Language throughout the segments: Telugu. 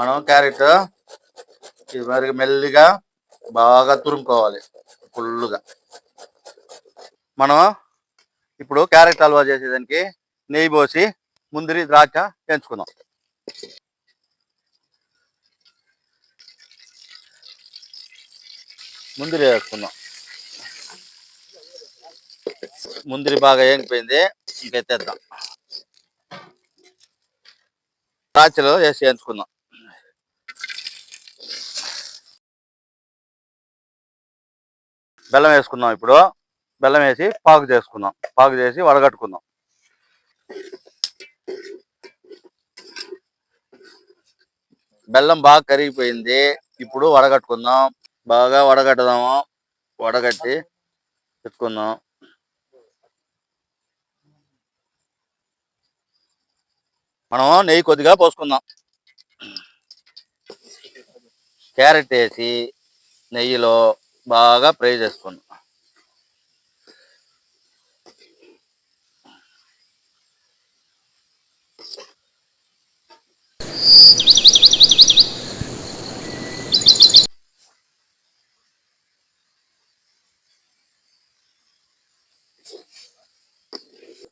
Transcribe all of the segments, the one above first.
మనం క్యారెట్ ఇది మరి మెల్లిగా బాగా తురుముకోవాలి ఫుల్గా మనం ఇప్పుడు క్యారెట్ హల్వా చేసేదానికి నెయ్యి పోసి ముందరి ద్రాక్ష పెంచుకుందాం ముందరి వేసుకుందాం. ముందరి బాగా ఏంగిపోయింది ఇంకెత్తేద్దాం ద్రాక్షలు వేసి ఎంచుకుందాం బెల్లం వేసుకుందాం ఇప్పుడు. బెల్లం వేసి పాకు చేసుకుందాం. పాకు చేసి వడగట్టుకుందాం. బెల్లం బాగా కరిగిపోయింది. ఇప్పుడు వడగట్టుకుందాం. బాగా వడగట్టుదాము వడగట్టి పెట్టుకుందాం. మనం నెయ్యి కొద్దిగా పోసుకుందాం. క్యారెట్ వేసి నెయ్యిలో బాగా ఫ్రై చేసుకున్నాం.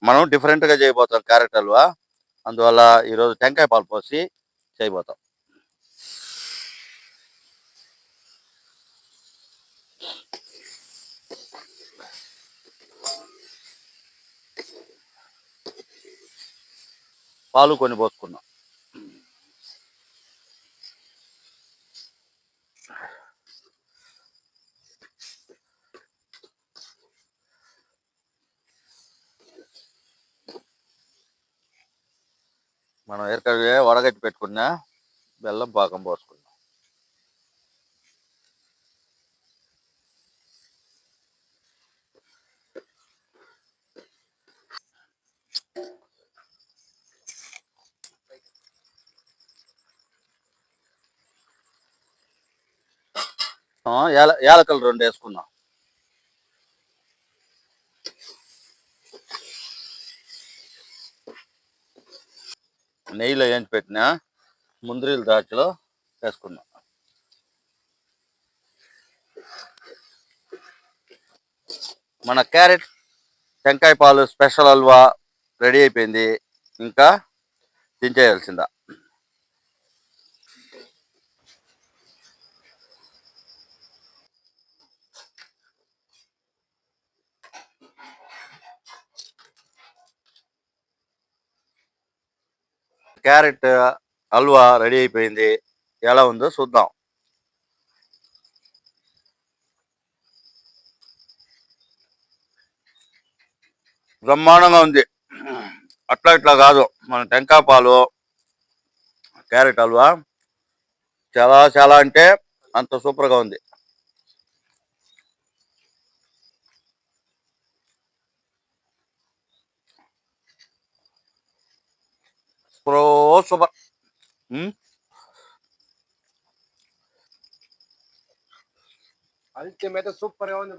మనం డిఫరెంట్గా చేయబోతాం క్యారెట్ హల్వా అందువల్ల ఈరోజు టెంకాయ పాలు పోసి చేయబోతాం. పాలు కొని పోసుకున్నాం. మనం ఎక్కడ వడగట్టి పెట్టుకున్నా బెల్లం పాకం పోసుకున్నాం. ఆ, యాల రెండు వేసుకున్నాం. నెయ్యిలో ఏంచి పెట్టిన ముందరీలు ద్రాక్షలో వేసుకున్నాం. మన క్యారెట్ టెంకాయ పాలు స్పెషల్ హల్వా రెడీ అయిపోయింది. ఇంకా దించేయాల్సిందా. క్యారెట్ హల్వా రెడీ అయిపోయింది. ఎలా ఉందో చూద్దాం. బ్రహ్మాండంగా ఉంది. అట్లా ఇట్లా కాదు. మన టెంకాయ పాలు క్యారెట్ హల్వా చాలా చాలా అంటే అంత సూపర్గా ఉంది. Pro sobat. Hmm? Alike, मैं तो सुप पर हूँ ना